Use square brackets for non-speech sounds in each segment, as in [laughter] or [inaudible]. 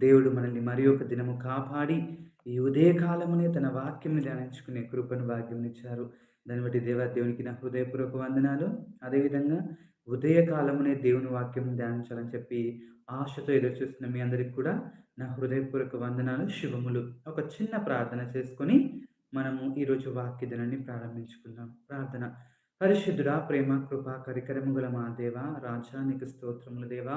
దేవుడు మనల్ని మరి ఒక దినము కాపాడి ఈ ఉదయకాలమునే తన వాక్యంని ధ్యానించుకునే కృపను భాగ్యం ఇచ్చారు. దాన్ని బట్టి దేవా దేవునికి నా హృదయపూర్వక వందనాలు. అదేవిధంగా ఉదయకాలమునే దేవుని వాక్యం ధ్యానించాలని చెప్పి ఆశతో ఎదురు చూస్తున్న మీ అందరికి కూడా నా హృదయపూర్వక వందనాలు శుభములు. ఒక చిన్న ప్రార్థన చేసుకొని మనము ఈరోజు వాక్య దినాన్ని ప్రారంభించుకుందాం. ప్రార్థన. పరిశుద్ధుడా ప్రేమ కృప కరికరము గల మా దేవ రాజా నీకు స్తోత్రములు దేవా.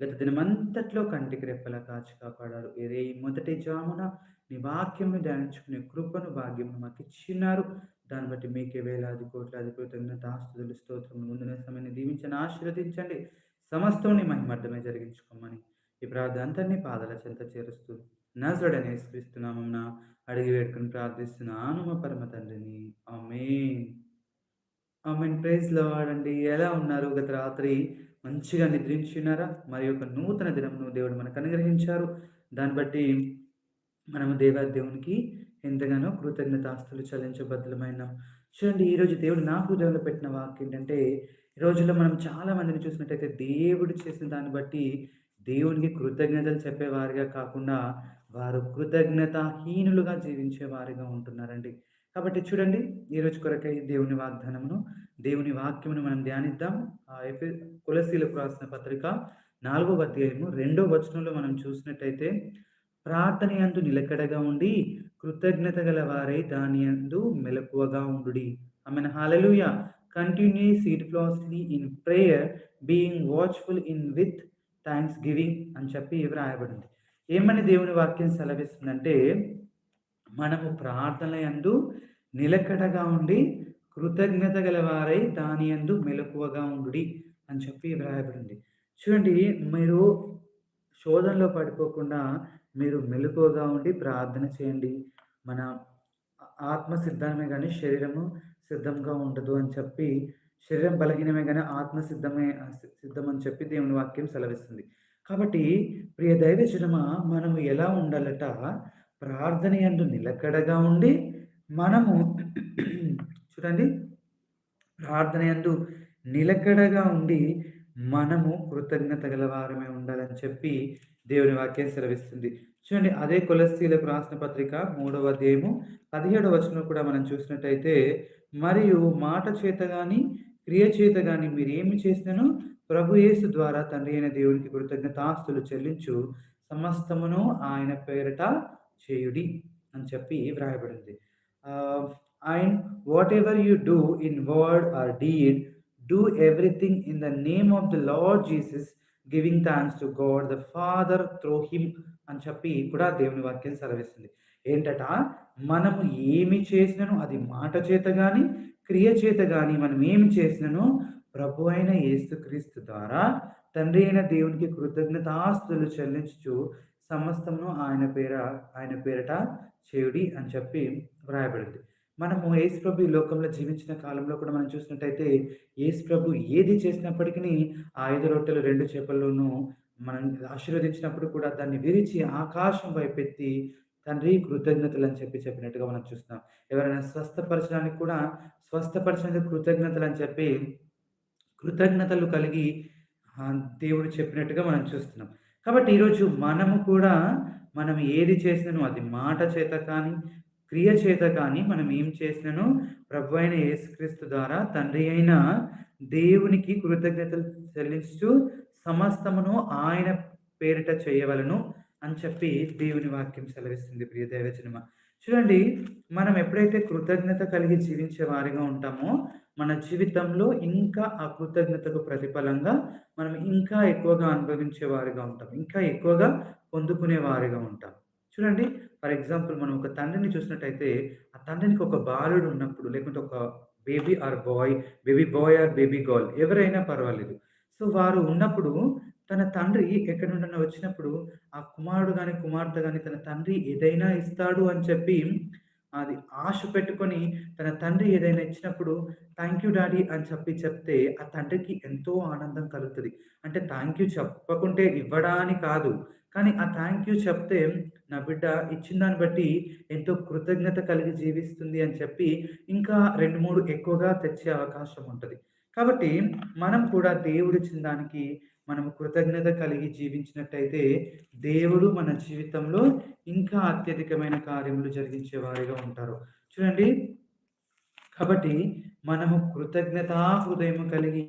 గత దినమంతట్లో కంటికి రెప్పలా కాచి కాపాడారు. ఏదే మొదటి జామున నీ వాక్యము ధ్యానించుకునే కృపను భాగ్యము మాకు ఇచ్చినారు. దాన్ని బట్టి మీకే వేలాది కోట్లాది కృతజ్ఞత ఆస్తులు స్తోత్రములు ముందున సమయాన్ని దీవించని ఆశీర్వదించండి. సమస్తం మహిమర్థమే జరిగించుకోమని ఈ ప్రార్థన అంతని పాదల చెంత చేరుస్తూ నజడని స్క్రీస్తున్నామన్న అడిగి వేడుకుని ప్రార్థిస్తున్నాను మా పరమ తండ్రిని. ఆమెన్. ఆమెన్. ప్రైజ్ వాడండి ఎలా ఉన్నారు? గత రాత్రి మంచిగా నిద్రించున్నారా మరి యొక్క నూతన దినమును దేవుడు మనకు అనుగ్రహించారు. దాన్ని బట్టి మనము దేవా దేవునికి ఎంతగానో కృతజ్ఞతాస్తులు చెల్లించబద్ధమైన చూడండి ఈరోజు దేవుడు నా హృదయంలో పెట్టిన వాక్యం ఏంటంటే ఈ రోజుల్లో మనం చాలా మందిని చూసినట్టయితే దేవుడు చేసిన దాన్ని బట్టి దేవునికి కృతజ్ఞతలు చెప్పేవారిగా కాకుండా వారు కృతజ్ఞతాహీనులుగా జీవించేవారిగా ఉంటున్నారండి. కాబట్టి చూడండి ఈరోజు కొరకై దేవుని వాగ్దానమును దేవుని వాక్యమును మనం ధ్యానిద్దాం. ఆ కులశీలకు రాసిన పత్రిక నాలుగో అధ్యాయము రెండో వచనంలో మనం చూసినట్టయితే ప్రార్థన యందు నిలకడగా ఉండి కృతజ్ఞత గల వారై దాని యందు మెలకువగా ఉండు ఆమె hallelujah continue steadfastly in prayer being watchful in with thanksgiving అని చెప్పి రాయబడింది. ఏమని దేవుని వాక్యం సెలవిస్తుందంటే మనము ప్రార్థన యందు నిలకడగా ఉండి కృతజ్ఞత గలవారై దాని యందు మెలకువగా ఉండుడి అని చెప్పి వ్రాయబడింది. చూడండి మీరు శోధనలో పడిపోకుండా మీరు మెలకువగా ఉండి ప్రార్థన చేయండి. మన ఆత్మ సిద్ధమే కానీ శరీరము సిద్ధంగా ఉండదు అని చెప్పి శరీరం బలహీనమే కానీ ఆత్మ సిద్ధమే సిద్ధం అని చెప్పి దేవుని వాక్యం సెలవిస్తుంది. కాబట్టి ప్రియ దైవ దైవజనమ మనము ఎలా ఉండాలట? ప్రార్థన ఎందు నిలకడగా ఉండి మనము చూడండి. ప్రార్థన ఎందు నిలకడగా ఉండి మనము కృతజ్ఞత గలవారమే ఉండాలని చెప్పి దేవుని వాక్యం సెలవిస్తుంది. చూడండి అదే కొలస్తీలకు రాసిన పత్రిక మూడవ అధ్యాయము పదిహేడవ వచనం కూడా మనం చూసినట్టయితే మరియు మాట చేత కానీ క్రియ చేత కానీ మీరు ఏమి చేసినను ప్రభు యేసు ద్వారా తండ్రి అయిన దేవునికి కృతజ్ఞతాస్తులు చెల్లించు సమస్తమును ఆయన పేరట చేయుడి అని చెప్పి వ్రాయబడింది. And whatever you do in word or deed do everything in the name of the Lord Jesus giving thanks to God the Father through him అని చెప్పి కూడా దేవుని వాక్యం సెలవిస్తుంది. ఏంటట? మనము ఏమి చేసినను అది మాట చేత కానీ క్రియ చేత కానీ మనం ఏమి చేసినను? ప్రభు అయిన యేసుక్రీస్తు ద్వారా తండ్రి అయిన దేవునికి కృతజ్ఞతాస్తులు చెల్లించు సమస్తమును ఆయన పేర ఆయన పేరట చేయుడి అని చెప్పి వ్రాయబడింది. మనము యేసు ప్రభు ఈ లోకంలో జీవించిన కాలంలో కూడా మనం చూసినట్టయితే యేసు ప్రభు ఏది చేసినప్పటికీ ఆ ఐదు రొట్టెలు రెండు చేపల్లోనూ మనం ఆశీర్వదించినప్పుడు కూడా దాన్ని విరిచి ఆకాశం వైపెత్తి తండ్రి కృతజ్ఞతలు అని చెప్పి చెప్పినట్టుగా మనం చూస్తాం ఎవరైనా స్వస్థపరచడానికి కూడా స్వస్థపరచడానికి కృతజ్ఞతలు అని చెప్పి కృతజ్ఞతలు కలిగి దేవుడు చెప్పినట్టుగా మనం చూస్తున్నాం. కాబట్టి ఈరోజు మనము కూడా మనం ఏది చేసినను అది మాట చేత కానీ క్రియ చేత కానీ మనం ఏం చేసినను ప్రభు అయిన యేసుక్రీస్తు ద్వారా తండ్రి అయిన దేవునికి కృతజ్ఞతలు చెల్లిస్తూ సమస్తమును ఆయన పేరిట చేయవలను అని చెప్పి దేవుని వాక్యం సెలవిస్తుంది. ప్రియ దైవజనమ చూడండి మనం ఎప్పుడైతే కృతజ్ఞత కలిగి జీవించే వారిగా ఉంటామో మన జీవితంలో ఇంకా ఆ కృతజ్ఞతకు ప్రతిఫలంగా మనం ఇంకా ఎక్కువగా అనుభవించే వారిగా ఉంటాం. ఇంకా ఎక్కువగా పొందుకునే వారిగా ఉంటాం. చూడండి ఫర్ ఎగ్జాంపుల్ మనం ఒక తండ్రిని చూసినట్టయితే ఆ తండ్రికి ఒక బాలుడు ఉన్నప్పుడు లేకుంటే ఒక baby or boy baby boy or baby girl ఎవరైనా పర్వాలేదు సో వారు ఉన్నప్పుడు తన తండ్రి ఎక్కడి నుండైనా వచ్చినప్పుడు ఆ కుమారుడు కానీ కుమార్తె కానీ తన తండ్రి ఏదైనా ఇస్తాడు అని చెప్పి అది ఆశ పెట్టుకొని తన తండ్రి ఏదైనా ఇచ్చినప్పుడు థ్యాంక్ యూ డాడీ అని చెప్పి చెప్తే ఆ తండ్రికి ఎంతో ఆనందం కలుగుతుంది అంటే థ్యాంక్ యూ చెప్పకుంటే ఇవ్వడానికి కాదు. కానీ ఆ థ్యాంక్ యూ చెప్తే నా బిడ్డ ఇచ్చిన దాన్ని బట్టి ఎంతో కృతజ్ఞత కలిగి జీవిస్తుంది అని చెప్పి ఇంకా రెండు మూడు ఎక్కువగా తెచ్చే అవకాశం ఉంటుంది. కాబట్టి మనం కూడా దేవుడిచ్చిన దానికి మనం కృతజ్ఞత కలిగి జీవించినట్టయితే దేవుడు మన జీవితంలో ఇంకా అత్యధికమైన కార్యములు జరిగించే వారిగా ఉంటారు. చూడండి. కాబట్టి మనము కృతజ్ఞతా హృదయం కలిగి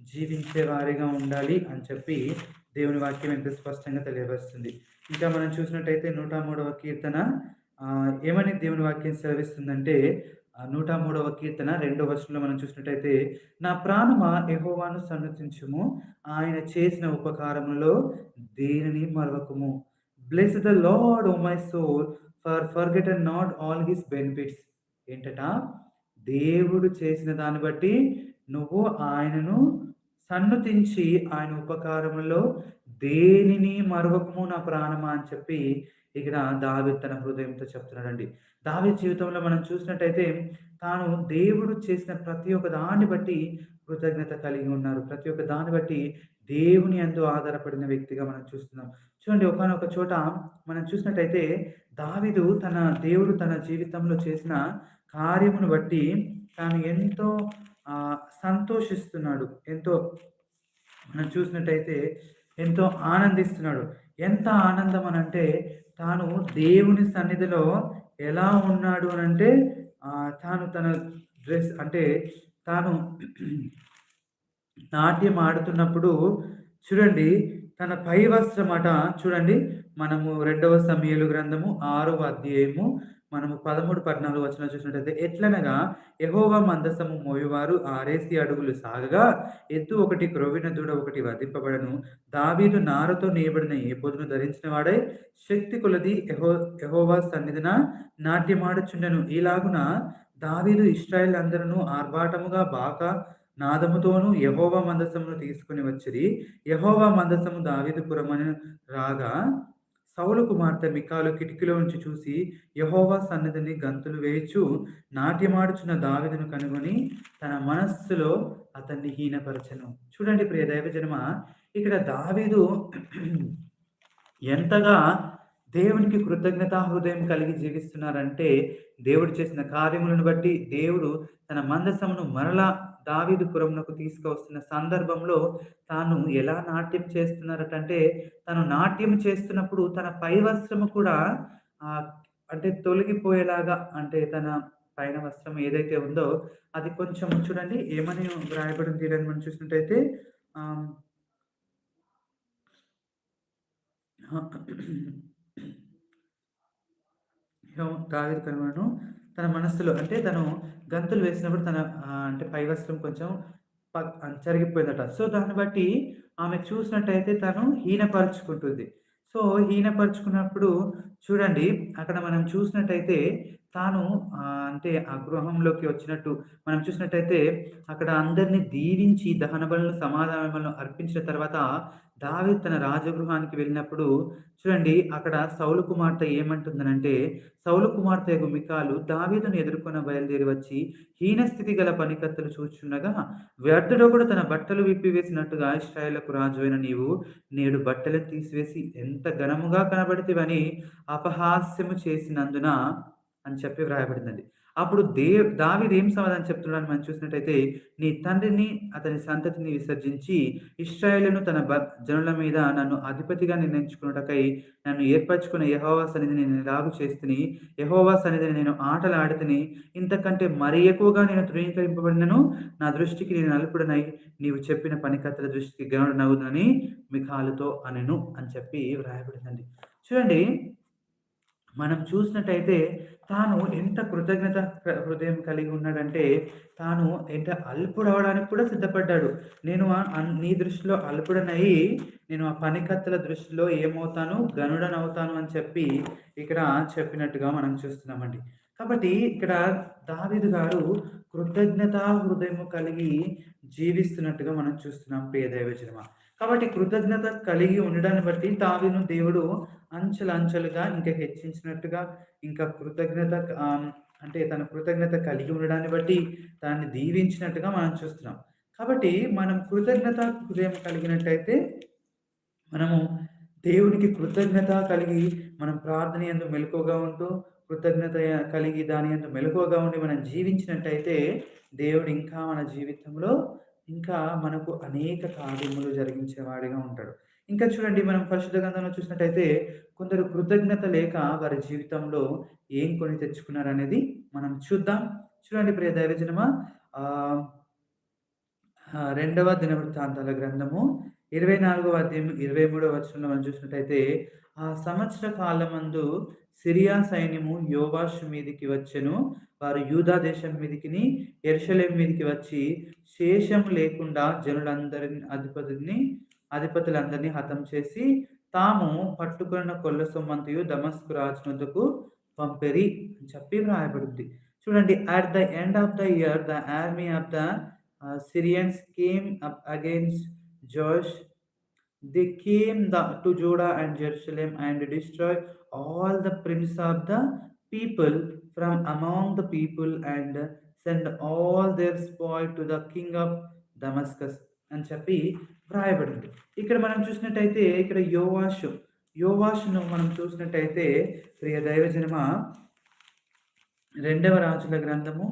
జీవించే వారిగా ఉండాలి అని చెప్పి దేవుని వాక్యం ఎంత స్పష్టంగా తెలియపరుస్తుంది. ఇంకా మనం చూసినట్టయితే నూట మూడవ కీర్తన ఏమని దేవుని వాక్యం సెలవిస్తుందంటే నూట మూడవ కీర్తన రెండవ వర్షంలో మనం చూసినట్టయితే నా ప్రాణమా ఎహోవాను సన్నతించుము ఆయన చేసిన ఉపకారములో దేనిని మరవకుము? Bless the Lord O my soul for forget and not all his benefits ఏంటట? దేవుడు చేసిన దాన్ని బట్టి నువ్వు ఆయనను సన్నుతించి ఆయన ఉపకారములో దేనిని మరొకము నా ప్రాణమా అని చెప్పి ఇక్కడ దావి తన హృదయంతో చెప్తున్నాడండి. దావి జీవితంలో మనం చూసినట్టయితే తాను దేవుడు చేసిన ప్రతి ఒక్క దాన్ని బట్టి కృతజ్ఞత కలిగి ఉన్నారు. ప్రతి ఒక్క దాన్ని బట్టి దేవుని ఎంతో ఆధారపడిన వ్యక్తిగా మనం చూస్తున్నాం. చూడండి ఒకనొక చోట మనం చూసినట్టయితే దావిదు తన దేవుడు తన జీవితంలో చేసిన కార్యమును బట్టి తాను ఎంతో సంతోషిస్తున్నాడు. ఎంతో మనం చూసినట్టయితే ఎంతో ఆనందిస్తున్నాడు. ఎంత ఆనందం అని అంటే తాను దేవుని సన్నిధిలో ఎలా ఉన్నాడు అని అంటే తాను తన డ్రెస్ అంటే తాను [clears throat] నాట్యం ఆడుతున్నప్పుడు చూడండి తన పై వస్త్రమట చూడండి మనము రెండవ సమయలు గ్రంథము ఆరవ అధ్యాయము మనము పదమూడు పద్నాలుగు వచ్చిన చూసినట్టయితే ఎట్లనగా ఎహోవా మందసము మోయువారు ఆరేసి అడుగులు సాగగా ఎత్తు ఒకటి క్రొవిన దూడ ఒకటి వధింపబడను. దావీదు నారతో నేయబడిన ఏ పొదును ధరించిన వాడై శక్తి కొలది ఎహో ఎహోవా సన్నిధిన నాట్యమాడుచుండెను. ఈలాగున దావీదు ఇస్రాయల్ అందరూ ఆర్భాటముగా బాగా నాదముతోనూ యహోవా మందసమును తీసుకుని వచ్చిరి. యహోవా మందసము దావేదుపురమని రాగా సౌలు కుమార్తె మికాలు కిటికీలో నుంచి చూసి యహోవా సన్నిధిని గంతులు వేయచు నాట్యమాడుచున్న దావిదను కనుగొని తన మనస్సులో అతన్ని హీనపరచను. చూడండి ప్రియ దైవజనమ ఇక్కడ దావీదు ఎంతగా దేవునికి కృతజ్ఞతా హృదయం కలిగి జీవిస్తున్నారంటే దేవుడు చేసిన కార్యములను బట్టి దేవుడు తన మందసమును మరలా దావీదు పురమునకు తీసుకువస్తున్న సందర్భంలో తాను ఎలా నాట్యం చేస్తున్నారటంటే తను నాట్యం చేస్తున్నప్పుడు తన పై వస్త్రము కూడా అంటే తొలగిపోయేలాగా అంటే తన పైన వస్త్రం ఏదైతే ఉందో అది కొంచెం చూడండి ఏమని వ్రాయబడింది అని మనం చూసినట్టయితే దావీదు కనుగొనను తన మనస్సులో అంటే తను గంతులు వేసినప్పుడు తన అంటే పై వస్త్రం కొంచెం జరిగిపోయిందట సో దాన్ని బట్టి ఆమె చూసినట్టయితే తను హీనపరుచుకుంటుంది. సో హీనపరుచుకున్నప్పుడు చూడండి అక్కడ మనం చూసినట్టయితే తాను అంటే ఆ గృహంలోకి వచ్చినట్టు మనం చూసినట్టయితే అక్కడ అందరినీ దీవించి దహన బలను సమాధాన అర్పించిన తర్వాత దావి తన రాజగృహానికి వెళ్ళినప్పుడు చూడండి అక్కడ సౌలు కుమార్తె ఏమంటుందనంటే సౌలు కుమార్తె గుమికాలు దావీదును ఎదుర్కొన్న బయలుదేరి వచ్చి హీనస్థితి గల పనికత్తలు చూచుండగా వ్యర్థుడొకడు కూడా తన బట్టలు విప్పివేసినట్టుగా ఇష్టాయులకు రాజు అయిన నీవు నేడు బట్టలు తీసివేసి ఎంత ఘనముగా కనబడితేవని అపహాస్యము చేసినందున అని చెప్పి వ్రాయబడిందండి. అప్పుడు దే దావిది ఏం సమాధానం చెప్తున్నాడని మనం చూసినట్టయితే నీ తండ్రిని అతని సంతతిని విసర్జించి ఇస్రాయేలును తన జనుల మీద నన్ను అధిపతిగా నిర్ణయించుకున్నటకై నన్ను ఏర్పరచుకున్న యహోవా సన్నిధిని నేను రాగు చేస్తుని యహోవా సన్నిధిని నేను ఆటలు ఆడితేని ఇంతకంటే మరీ ఎక్కువగా నేను ధృవీకరింపబడినను నా దృష్టికి నేను నలుపుడనై నీవు చెప్పిన పనికత్తల దృష్టికి గనుడు నవ్వునని మిఖాలుతో అనెను అని చెప్పి వ్రాయబడిందండి. చూడండి మనం చూసినట్టయితే తాను ఎంత కృతజ్ఞత హృదయం కలిగి ఉన్నాడంటే తాను ఎంత అల్పుడవడానికి కూడా సిద్ధపడ్డాడు. నేను నీ దృష్టిలో అల్పుడనయ్యి నేను ఆ పనికత్తల దృష్టిలో ఏమవుతాను? గనుడనవుతాను అని చెప్పి ఇక్కడ చెప్పినట్టుగా మనం చూస్తున్నామండి. కాబట్టి ఇక్కడ దావిదు గారు కృతజ్ఞత హృదయం కలిగి జీవిస్తున్నట్టుగా మనం చూస్తున్నాం ప్రియ దైవజనమ. కాబట్టి కృతజ్ఞత కలిగి ఉండడాన్ని బట్టి తావిను దేవుడు అంచెలు అంచెలుగా ఇంకా హెచ్చించినట్టుగా ఇంకా కృతజ్ఞత అంటే తన కృతజ్ఞత కలిగి ఉండడాన్ని బట్టి దాన్ని దీవించినట్టుగా మనం చూస్తున్నాం. కాబట్టి మనం కృతజ్ఞత హృదయం కలిగినట్టయితే మనము దేవునికి కృతజ్ఞత కలిగి మనం ప్రార్థన ఎందు మెలకుగా ఉంటూ కృతజ్ఞత కలిగి దాని ఎందు మెలకువగా ఉండి మనం జీవించినట్టయితే దేవుడు ఇంకా మన జీవితంలో ఇంకా మనకు అనేక కార్యములు జరిగించేవాడిగా ఉంటాడు. ఇంకా చూడండి మనం పరిశుద్ధ గ్రంథంలో చూసినట్టయితే కొందరు కృతజ్ఞత లేక వారి జీవితంలో ఏం కొని తెచ్చుకున్నారనేది మనం చూద్దాం. చూడండి ప్రియ దైవజనమా రెండవ దినవృత్తాంతాల గ్రంథము 24వ అధ్యాయం 23వ వచనంలో మనం చూసినట్టయితే, ఆ సంవత్సర కాలమందు సిరియా సైన్యము యోవాషు మీదికి వచ్చెను. వారు యూదా దేశం మీదికిని, ఎరుషలేం మీదికి వచ్చి శేషం లేకుండా జనులందరిని అధిపతిని అధిపతులందరినీ హతం చేసి, తాము పట్టుకున్న కొల్ల సొమ్మంతయు దమస్కు రాజునకు పంపిరి అని చెప్పి వ్రాయబడింది. చూడండి at the end of the year the army of the Syrians came up against Joash They came the, to Judah and Jerusalem and destroyed all the prince of the people from among the people and send all their spoil to the king of Damascus అని చెప్పి వ్రాయబడింది ఇక్కడ మనం చూసినట్టయితే ఇక్కడ యోవాషు యోవాషును మనం చూసినట్టయితే ప్రియ దైవజనమ రెండవ రాజుల గ్రంథము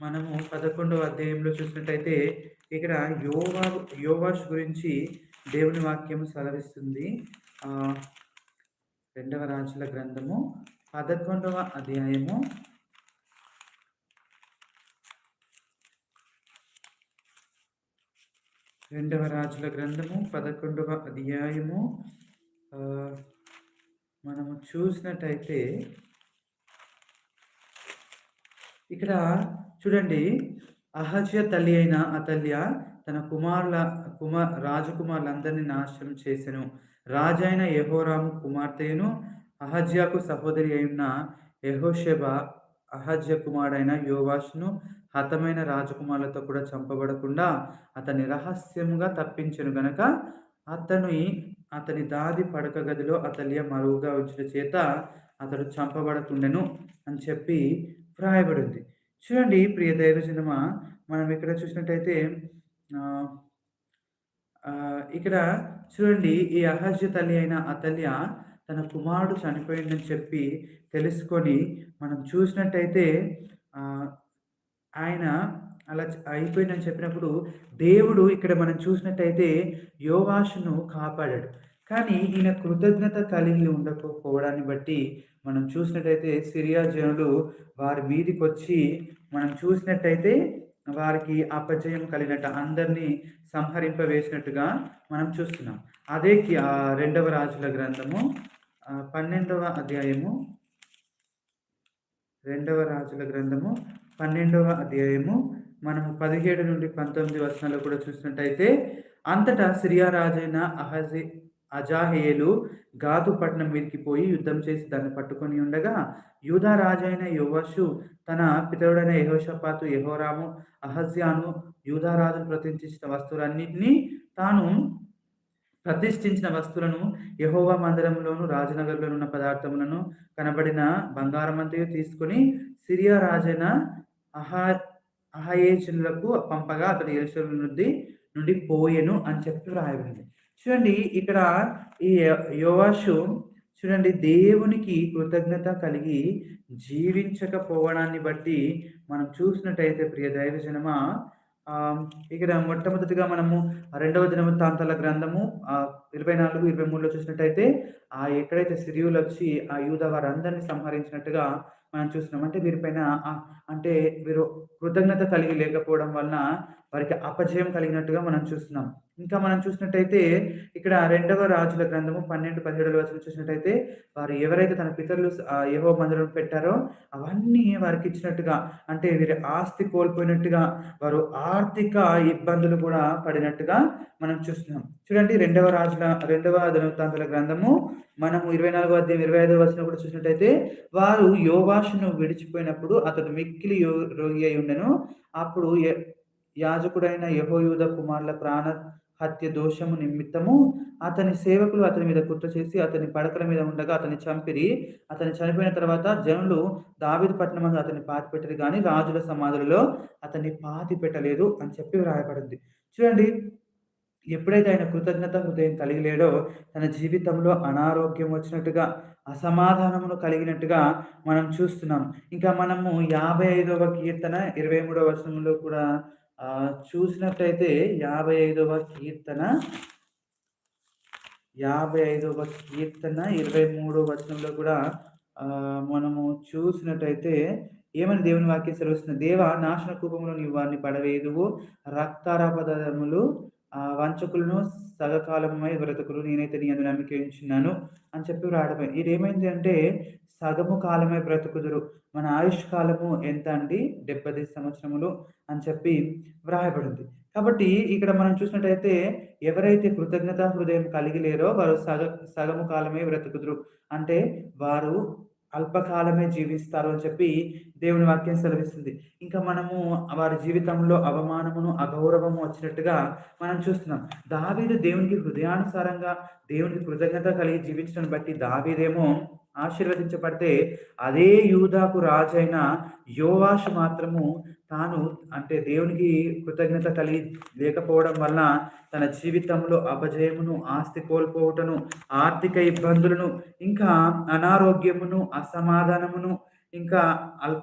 మనము పదకొండవ అధ్యాయంలో చూసినట్టయితే ఇక్కడ యోవా యోవాష్ గురించి దేవుని వాక్యము సెలవిస్తుంది రెండవ రాజుల గ్రంథము పదకొండవ అధ్యాయము. రెండవ రాజుల గ్రంథము పదకొండవ అధ్యాయము. మనము చూసినట్టయితే ఇక్కడ చూడండి. అహజ్య తల్లి అయిన అతల్య తన కుమారుల కుమార్ రాజకుమారులందరినీ నాశనం చేసెను. రాజైన యహోరాము కుమార్తెను అహజ్యాకు సహోదరి అయిన యహోషెబ అహజ్య కుమారుడైన యోవాష్ను హతమైన రాజకుమారులతో కూడా చంపబడకుండా అతని రహస్యముగా తప్పించను గనక అతని అతని దాది పడక గదిలో అతలియ మరువుగా ఉంచిన చేత అతడు చంపబడకుండెను అని చెప్పి వ్రాయబడింది. చూడండి ప్రియ దైవజనమ మనం ఇక్కడ చూసినట్టయితే ఇక్కడ చూడండి ఈ అహజ్య తల్లి అయిన అతల్య తన కుమారుడు చనిపోయిందని చెప్పి తెలుసుకొని మనం చూసినట్టయితే ఆయన అలా అయిపోయిందని చెప్పినప్పుడు దేవుడు ఇక్కడ మనం చూసినట్టయితే యోగాషును కాపాడాడు. కానీ ఈయన కృతజ్ఞత కలిగి ఉండకపోవడాన్ని బట్టి మనం చూసినట్టయితే సిరియా జనులు వారి మీదికి వచ్చి మనం చూసినట్టయితే వారికి అపజయం కలిగినట్టు అందరినీ సంహరింపవేసినట్టుగా మనం చూస్తున్నాం. అదే కి- రెండవ రాజుల గ్రంథము పన్నెండవ అధ్యాయము రెండవ రాజుల గ్రంథము పన్నెండవ అధ్యాయము మనము పదిహేడు నుండి పంతొమ్మిది వర్షాలు కూడా చూసినట్టయితే అంతటా సిరియా రాజైన అహజీ అజాహేలు గాదు పట్టణం మీదకి పోయి యుద్ధం చేసి దాన్ని పట్టుకొని ఉండగా యూదా రాజైన యోవషు తన పితరుడైన యహోషపాతు యహోరాము అహజ్యాను యూదా రాజును ప్రతిష్ఠించిన వస్తువులన్నింటినీ తాను ప్రతిష్ఠించిన వస్తువులను యహోవా మందిరంలోను రాజనగర్లో ఉన్న పదార్థములను కనబడిన బంగారమంతయు తీసుకుని సిరియా రాజైన అహా అహయేచులకు పంపగా అతడు యెరూషలేము నుండి నుండి పోయెను అని చెప్పి రాయబడింది చూడండి ఇక్కడ ఈ యోవాషు చూడండి దేవునికి కృతజ్ఞత కలిగి జీవించకపోవడాన్ని బట్టి మనం చూసినట్టయితే ప్రియ దైవజనమా ఆ, ఇక్కడ మొట్టమొదటిగా మనము రెండవ దినవృత్తాంతాల గ్రంథము ఇరవై నాలుగు ఇరవై మూడులో చూసినట్టయితే ఆ ఎక్కడైతే సిరియులు వచ్చి ఆ యూద వారందరినీ సంహరించినట్టుగా మనం చూస్తున్నాం. అంటే వీరిపైన అంటే వీరు కృతజ్ఞత కలిగి లేకపోవడం వలన వారికి అపజయం కలిగినట్టుగా మనం చూస్తున్నాం. ఇంకా మనం చూసినట్టయితే ఇక్కడ రెండవ రాజుల గ్రంథము పన్నెండు పదిహేడు వచ్చిన చూసినట్టయితే వారు ఎవరైతే తన పితరులు ఏవో మందులను పెట్టారో అవన్నీ వారికి ఇచ్చినట్టుగా అంటే వీరి ఆస్తి కోల్పోయినట్టుగా వారు ఆర్థిక ఇబ్బందులు కూడా పడినట్టుగా మనం చూస్తున్నాం. చూడండి రెండవ రాజుల రెండవ దినవృత్తాంతాల గ్రంథము మనము ఇరవై నాలుగో అధ్యాయం ఇరవై ఐదవ వచ్చిన కూడా చూసినట్టయితే వారు యోవాషును విడిచిపోయినప్పుడు అతడు మిక్కిలి యో రోగి అయి ఉండెను. అప్పుడు యాజకుడైన యహోయూద కుమారుల ప్రాణ హత్య దోషము నిమిత్తము అతని సేవకులు అతని మీద కుట్ర చేసి అతని పడకల మీద ఉండగా అతని చంపిరి. అతని చనిపోయిన తర్వాత జనులు దావీదు పట్టణం అతన్ని పాతి పెట్టరు కానీ రాజుల సమాధులలో అతన్ని పాతి పెట్టలేదు అని చెప్పి వ్రాయబడింది. చూడండి ఎప్పుడైతే ఆయన కృతజ్ఞత హృదయం కలిగి లేడో తన జీవితంలో అనారోగ్యం వచ్చినట్టుగా అసమాధానమును కలిగినట్టుగా మనం చూస్తున్నాం. ఇంకా మనము యాభై ఐదవ కీర్తన ఇరవై మూడవ వచనంలో కూడా చూసినట్టయితే యాభై ఐదవ కీర్తన యాభై ఐదవ కీర్తన ఇరవై మూడో వచనంలో కూడా మనము చూసినట్టయితే ఏమని దేవుని వాక్యం సెలవుస్తుంది? దేవ నాశన కూపంలో నీవు వారిని పడవేదువు రక్తారాపదములు వంచకులను సగకాలమై బ్రతుకులు నేనైతే నీ అందు నమ్మికించున్నాను అని చెప్పి రావడమే ఇది ఏమైంది అంటే సగము కాలమే బ్రతుకుదురు. మన ఆయుష్ కాలము ఎంత అండి? డెబ్బై సంవత్సరములు అని చెప్పి వ్రాయబడింది. కాబట్టి ఇక్కడ మనం చూసినట్టయితే ఎవరైతే కృతజ్ఞత హృదయం కలిగి లేరో వారు సగ సగము కాలమే బ్రతుకుదురు. అంటే వారు అల్పకాలమే జీవిస్తారు అని చెప్పి దేవుని వాక్యం సెలవిస్తుంది. ఇంకా మనము వారి జీవితంలో అవమానమును అగౌరవము వచ్చినట్టుగా మనం చూస్తున్నాం. దావీదు దేవునికి హృదయానుసారంగా దేవునికి కృతజ్ఞత కలిగి జీవించడం బట్టి దావీదేమో ఆశీర్వదించబడితే అదే యూదాకు రాజైన యోవాషు మాత్రము తాను అంటే దేవునికి కృతజ్ఞత కలిగి లేకపోవడం వల్ల తన జీవితంలో అపజయమును ఆస్తి కోల్పోవటను ఆర్థిక ఇబ్బందులను ఇంకా అనారోగ్యమును అసమాధానమును ఇంకా అల్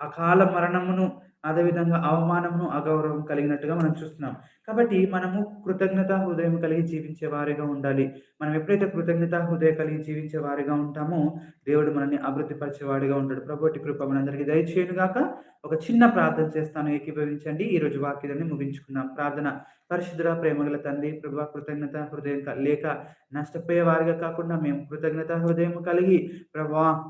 అకాల మరణమును అదేవిధంగా అవమానమును అగౌరవం కలిగినట్టుగా మనం చూస్తున్నాం. కాబట్టి మనము కృతజ్ఞత హృదయం కలిగి జీవించే వారిగా ఉండాలి. మనం ఎప్పుడైతే కృతజ్ఞత హృదయం కలిగి జీవించే వారిగా ఉంటామో దేవుడు మనల్ని అభివృద్ధిపరిచేవాడిగా ఉంటాడు ప్రభుటి కృప మనందరికీ దయచేయను గాక. ఒక చిన్న ప్రార్థన చేస్తాను ఏకీభవించండి. ఈ రోజు వాక్యాన్ని ముగించుకుందాం. ప్రార్థన. పరిశుద్ధుల ప్రేమగల తండ్రి ప్రభా కృతజ్ఞత హృదయం లేక నష్టపోయే వారిగా కాకుండా మేము కృతజ్ఞత హృదయం కలిగి ప్రభా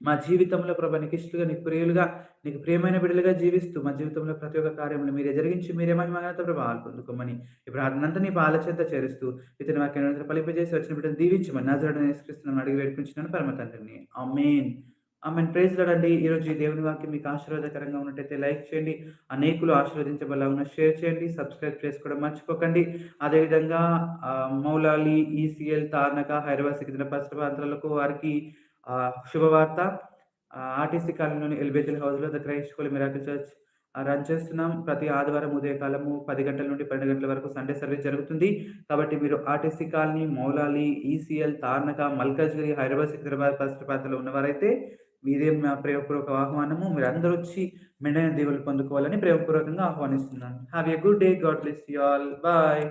మా జీవితంలో ప్రభా నీకు ఇష్టలుగా నీకు ప్రియులుగా నీకు ప్రియమైన బిడ్డలుగా జీవిస్తూ మా జీవితంలో ప్రతి ఒక్క కార్యంలో మీరే జరిగించి మీరే మహిమగత ప్రభావాలు పొందుకోమని ఇప్పుడు అదంతా నీ పాలచేత చేరుస్తూ ఇతని వాక్యం ఫలింపజేసి వచ్చిన బిడ్డను దీవించమని నజరడం నిష్కరిస్తున్నాను అడిగి వేడుకుంటున్నాను పరమ తండ్రిని. అమేన్ ఆమె ప్రైజ్ లాడండి ఈరోజు ఈ దేవుని వాక్యం మీకు ఆశీర్వాదకరంగా ఉన్నట్టయితే లైక్ చేయండి. అనేకులు ఆశీర్వదించబల్లా ఉన్న షేర్ చేయండి. సబ్స్క్రైబ్ చేసుకోవడం మర్చిపోకండి. అదేవిధంగా మౌలాలి ఈసీఎల్ తార్నక హైదరాబాద్ సికింద్ర పరిశ్రమ ప్రాంతాలకు వారికి శుభవార్త. ఆర్టీసీ కాలనీలోని ఎల్బేజల్ హౌస్లో the Christ school miracle church run చేస్తున్నాం. ప్రతి ఆదివారం ఉదయకాలము పది గంటల నుండి పన్నెండు గంటల వరకు సండే సర్వీస్ జరుగుతుంది. కాబట్టి మీరు RTC colony Moula Ali ECIL Tarnaka Malkajgiri Hyderabad Secunderabad పరిస్థితి ప్రాంతంలో ఉన్నవారైతే మీదే మా ప్రేమపూర్వక ఆహ్వానము. మీరు అందరూ వచ్చి మెండైన దేవులు పొందుకోవాలని ప్రేమపూర్వకంగా ఆహ్వానిస్తున్నాను. Have a good day God bless you all bye